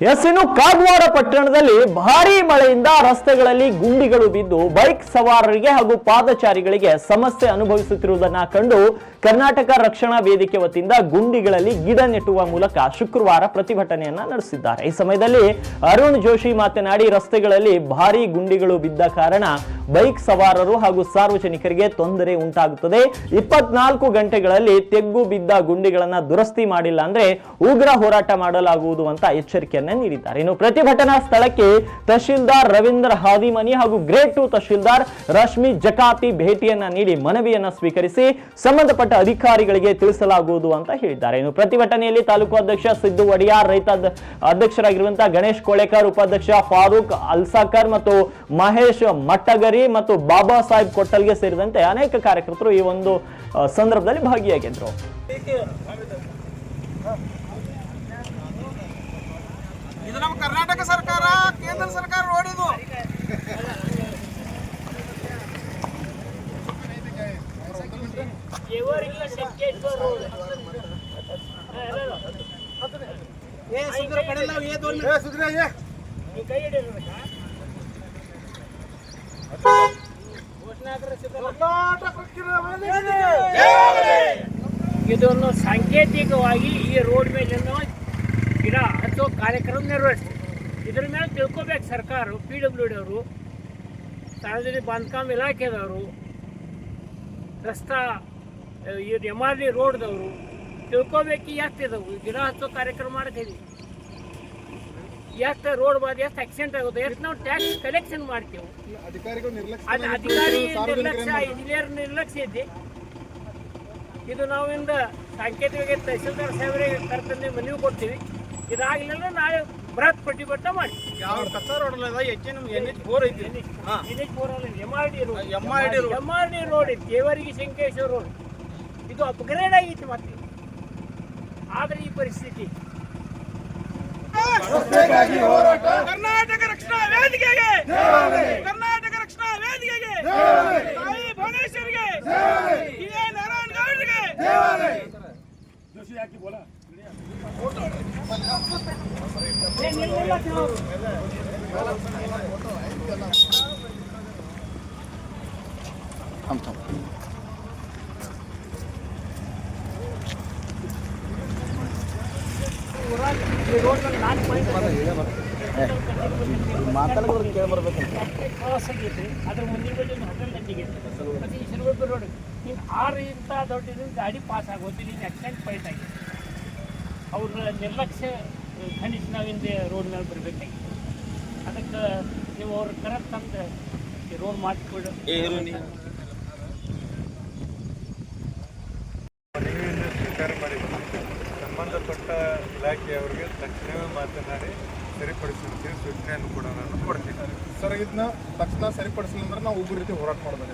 S ಇನ್ನು ಕಾಗವಾಡ ಪಟ್ಟಣದಲ್ಲಿ ಭಾರಿ ಮಳೆಯಿಂದ ರಸ್ತೆಗಳಲ್ಲಿ ಗುಂಡಿಗಳು ಬಿದ್ದು ಬೈಕ್ ಸವಾರರಿಗೆ ಹಾಗೂ ಪಾದಚಾರಿಗಳಿಗೆ ಸಮಸ್ಯೆ ಅನುಭವಿಸುತ್ತಿರುವುದನ್ನ ಕಂಡು ಕರ್ನಾಟಕ ರಕ್ಷಣಾ ವೇದಿಕೆ ವತಿಯಿಂದ ಗುಂಡಿಗಳಲ್ಲಿ ಗಿಡ ನೆಟ್ಟುವ ಮೂಲಕ ಶುಕ್ರವಾರ ಪ್ರತಿಭಟನೆಯನ್ನ ನಡೆಸಿದ್ದಾರೆ. ಈ ಸಮಯದಲ್ಲಿ ಅರುಣ್ ಜೋಶಿ ಮಾತನಾಡಿ, ರಸ್ತೆಗಳಲ್ಲಿ ಭಾರೀ ಗುಂಡಿಗಳು ಬಿದ್ದ ಕಾರಣ ಬೈಕ್ ಸವಾರರು ಹಾಗೂ ಸಾರ್ವಜನಿಕರಿಗೆ ತೊಂದರೆ ಉಂಟಾಗುತ್ತದೆ. ಇಪ್ಪತ್ನಾಲ್ಕು ಗಂಟೆಗಳಲ್ಲಿ ತೆಗ್ಗು ಬಿದ್ದ ಗುಂಡಿಗಳನ್ನ ದುರಸ್ತಿ ಮಾಡಿಲ್ಲ ಅಂದ್ರೆ ಉಗ್ರ ಹೋರಾಟ ಮಾಡಲಾಗುವುದು ಅಂತ ಎಚ್ಚರಿಕೆಯನ್ನ ನೀಡಿದ್ದಾರೆ. ಇನ್ನು ಪ್ರತಿಭಟನಾ ಸ್ಥಳಕ್ಕೆ ತಹಶೀಲ್ದಾರ್ ರವೀಂದ್ರ ಹಾದಿಮನಿ ಹಾಗೂ ಗ್ರೇಡ್ ಟು ತಹಶೀಲ್ದಾರ್ ರಶ್ಮಿ ಜಕಾತಿ ಭೇಟಿಯನ್ನ ನೀಡಿ ಮನವಿಯನ್ನ ಸ್ವೀಕರಿಸಿ ಸಂಬಂಧಪಟ್ಟ ಅಧಿಕಾರಿಗಳಿಗೆ ತಿಳಿಸಲಾಗುವುದು ಅಂತ ಹೇಳಿದ್ದಾರೆ. ಇನ್ನು ಪ್ರತಿಭಟನೆಯಲ್ಲಿ ತಾಲೂಕು ಅಧ್ಯಕ್ಷ ಸಿದ್ದು ಒಡಿಯಾರ್, ರೈತ ಅಧ್ಯಕ್ಷರಾಗಿರುವಂತಹ ಗಣೇಶ್ ಕೋಳೆಕರ್, ಉಪಾಧ್ಯಕ್ಷ ಫಾರೂಕ್ ಅಲ್ಸಾಕರ್ ಮತ್ತು ಮಹೇಶ್ ಮಟ್ಟಗರಿ ಮತ್ತು ಬಾಬಾ ಸಾಹೇಬ್ ಕೊಟ್ಟಲ್ಗೆ ಸೇರಿದಂತೆ ಅನೇಕ ಕಾರ್ಯಕರ್ತರು ಈ ಒಂದು ಸಂದರ್ಭದಲ್ಲಿ ಭಾಗಿಯಾಗಿದ್ರು. ಇದು ನಮ್ಮ ಕರ್ನಾಟಕ ಸರ್ಕಾರ ಕೇಂದ್ರ ಸರ್ಕಾರ ನೋಡಿದು ಏ ಸುಂದರ ಕಡೆಲ್ಲ ಏ ದೋನ್ ಏ ಸುಂದರ ಏ ಇದನ್ನು ಸಾಂಕೇತಿಕವಾಗಿ ಈ ರೋಡ್ ಮೇಲೆ ಗಿಡ ಹಚ್ಚೋ ಕಾರ್ಯಕ್ರಮ ನಿರ್ವಹಿಸ್ತೀವಿ ಇದ್ರ ಮೇಲೆ ತಿಳ್ಕೊಬೇಕು ಸರ್ಕಾರ ಪಿ ಡಬ್ಲ್ಯೂ ಡಿ ಅವರು, ಸಾರ್ವಜನಿಕ ಬಾಂಧಕಾಮ ಇಲಾಖೆದವರು, ರಸ್ತಾ ಎಂ ಆರ್ ಡಿ ರೋಡ್ದವರು, ತಿಳ್ಕೊಬೇಕು ಎಷ್ಟಿದವು ಗಿಡ ಹಚ್ಚೋ ಕಾರ್ಯಕ್ರಮ ಮಾಡ್ತೀವಿ ಎಷ್ಟು ರೋಡ್ ಬಾದ್ ಎಷ್ಟು ಆಕ್ಸಿಡೆಂಟ್ ಆಗುತ್ತೆ ಎಷ್ಟು ನಾವು ಟ್ಯಾಕ್ಸ್ ಕಲೆಕ್ಷನ್ ಮಾಡ್ತೀವಿ. ಅದು ಅಧಿಕಾರಿ ನಿರ್ಲಕ್ಷ್ಯ ಇಂಜಿನಿಯರ್ ನಿರ್ಲಕ್ಷ್ಯ ಐತಿ ಇದು ನಾವಿಂದ ಸಾಂಕೇತಿಕವಾಗಿ ತಹಸೀಲ್ದಾರ್ ಸಾಹೇಬರಿಗೆ ಕರ್ತಂದು ಮನವಿ ಕೊಡ್ತೀವಿ. ಇದಾಗಲಿಲ್ಲ ನಾಳೆ ಬೃಹತ್ ಬಟ್ಟ ಮಾಡಿ ಯಾವ ಕಸ ರೋಡ್ ಅಲ್ಲ ಹೆಚ್ಚೆ ನಮ್ಗೆ ಎನ್ ಎಚ್ ಬೋರ್ ಐತಿ. ಹಾ. M R D road R road. M R D road ಐತಿ ದೇವರಿಗೆ ಶಂಕೇಶ್ವರ ರೋಡ್ ಇದು ಅಪ್ಗ್ರೇಡ್ ಆಗಿತ್ತು ಮತ್ತೆ. ಆದ್ರೆ ಈ ಪರಿಸ್ಥಿತಿ ಕರ್ನಾಟಕ ರಕ್ಷಣಾ ವೇದಿಕೆಗೆ. ಕರ್ನಾಟಕ ರಕ್ಷಣಾ ವೇದಿಕೆಗೆ. ತಾಯಿ ಭುವನೇಶ್ವರಿಗೆ. ನಾರಾಯಣ ಗೌಡರಿಗೆ. ಏ, ಫೋಟೋ ನಾವು. ಊರಾಗ ಈ ರೋಡ್ ಬರ್ಬೇಕು ಕ್ರಾಸ್ ಆಗೈತೆ ಅದ್ರ ಮುಂದಿನ ಬಳಿ ಒಂದು ಹೋಟೆಲ್ ನಿಂತಿಗೈತೆ ಮತ್ತೆ ಈ ಶಿರಗುಪ್ಪಿ ರೋಡ್ ನೀನು ಆರು ಇಂಥ ದೊಡ್ಡ ಗಾಡಿ ಪಾಸ್ ಆಗೋದು ನೀನು ಆಕ್ಸಿಡೆಂಟ್ ಪಾಯಿಂಟ್ ಆಗಿದೆ ಅವ್ರ ನಿರ್ಲಕ್ಷ್ಯ ಖಂಡಿಸಿ ನಾವಿಂದ ರೋಡ್ ಮೇಲೆ ಬರ್ಬೇಕಾಗಿ ಅದಕ್ಕೆ ನೀವು ಅವ್ರ ಕರೆಕ್ಟ್ ತಂದು ರೋಡ್ ಮಾಡಿಸ್ಕೊಡು ಮನವಿಯನ್ನು ಸ್ವೀಕಾರ ಮಾಡಿದ್ದು ಸಂಬಂಧಪಟ್ಟ ಇಲಾಖೆಯವರಿಗೆ ತಕ್ಷಣವೇ ಮಾತನಾಡಿ ಸರಿಪಡಿಸುವಂತೆ ಸೂಚನೆಯನ್ನು ಕೂಡ ನಾನು ಕೊಡ್ತೀನಿ. ಸರ್ ಇದನ್ನ ತಕ್ಷಣ ಸರಿಪಡಿಸಲಿಲ್ಲ ಅಂದ್ರೆ ನಾವು ಉಗ್ರ ರೀತಿ ಹೋರಾಟ ಮಾಡ್ಬೇಕು.